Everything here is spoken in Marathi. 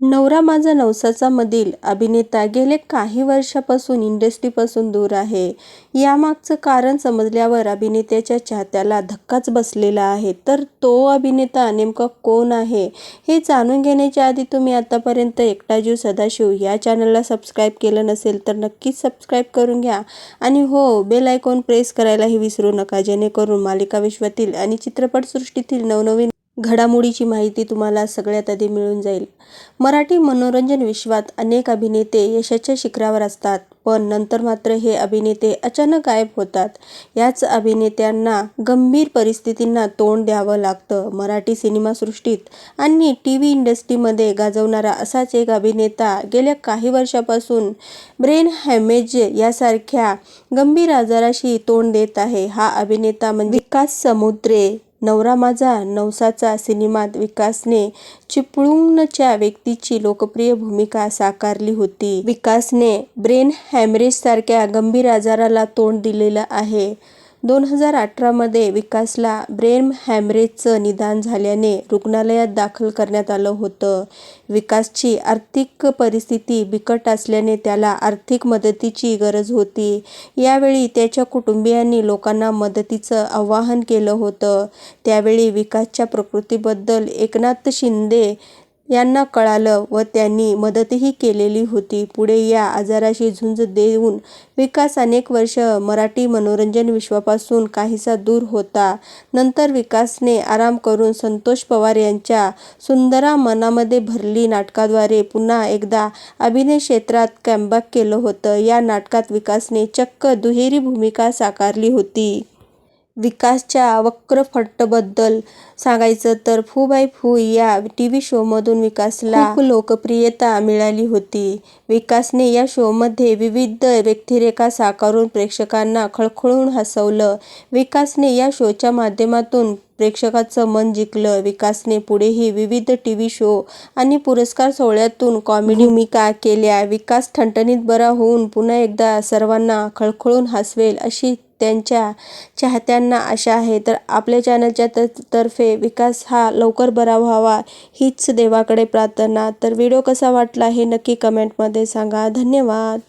नवरा माझा नवसाचा मधील अभिनेता गेले काही वर्षापासून इंडस्ट्रीपासून दूर आहे. यामागचं कारण समजल्यावर अभिनेत्याच्या चाहत्याला धक्काच बसलेला आहे. तर तो अभिनेता नेमका कोण आहे? हे जाणून घेण्याच्या आधी तुम्ही आतापर्यंत एकटा जीव सदाशिव या चॅनलला सबस्क्राईब केलं नसेल तर नक्कीच सबस्क्राईब करून घ्या आणि हो बेल आयकॉन प्रेस करायलाही विसरू नका जेणेकरून मालिका विश्वातील आणि चित्रपटसृष्टीतील नवनवीन घडामोडीची माहिती तुम्हाला सगळ्यात आधी मिळून जाईल. मराठी मनोरंजन विश्वात अनेक अभिनेते यशाच्या शिखरावर असतात पण नंतर मात्र हे अभिनेते अचानक गायब होतात. याच अभिनेत्यांना गंभीर परिस्थितींना तोंड द्यावं लागतं. मराठी सिनेमासृष्टीत आणि टी व्ही इंडस्ट्रीमध्ये गाजवणारा असाच एक अभिनेता गेल्या काही वर्षापासून ब्रेन हॅमेज यासारख्या गंभीर आजाराशी तोंड देत आहे. हा अभिनेता म्हणजे विकास समुद्रे. नवरा माझा नवसाचा सिनेमात विकासने चिपळूणच्या व्यक्तीची लोकप्रिय भूमिका साकारली होती. विकासने ब्रेन हॅमरेज सारख्या गंभीर आजाराला तोंड दिलेलं आहे. दोन हजार अठरामध्ये विकासला ब्रेन हॅमरेजचं निदान झाल्याने रुग्णालयात दाखल करण्यात आलं होतं. विकासची आर्थिक परिस्थिती बिकट असल्याने त्याला आर्थिक मदतीची गरज होती. यावेळी त्याच्या कुटुंबियांनी लोकांना मदतीचं आवाहन केलं होतं. त्यावेळी विकासच्या प्रकृतीबद्दल एकनाथ शिंदे यांना कळालं व त्यांनी मदतही केलेली होती. पुढे या आजाराशी झुंज देऊन विकास अनेक वर्षं मराठी मनोरंजन विश्वापासून काहीसा दूर होता. नंतर विकासने आराम करून संतोष पवार यांच्या सुंदरा मनामध्ये भरली नाटकाद्वारे पुन्हा एकदा अभिनय क्षेत्रात कमबॅक केलं होतं. या नाटकात विकासने चक्क दुहेरी भूमिका साकारली होती. विकासच्या वक्रपटबद्दल सांगायचं तर फू बाय फू या टीव्ही शोमधून विकासला खूप लोकप्रियता मिळाली होती. विकासने या शोमध्ये विविध व्यक्तिरेखा साकारून प्रेक्षकांना खळखळून हसवलं. विकासने या शोच्या माध्यमातून प्रेक्षकाचं मन जिंकलं. विकासने पुढेही विविध टीव्ही शो आणि पुरस्कार सोहळ्यातून कॉमेडी भूमिका केल्या. विकास ठणठणीत बरा होऊन पुन्हा एकदा सर्वांना खळखळून हसवेल अशी त्यांच्या चाहत्यांना आशा आहे. तर आपल्या चॅनलच्या तर्फे विकास हा लवकर बरा व्हावा हीच देवाकडे प्रार्थना. तर व्हिडिओ कसा वाटला हे नक्की कमेंटमध्ये सांगा. धन्यवाद.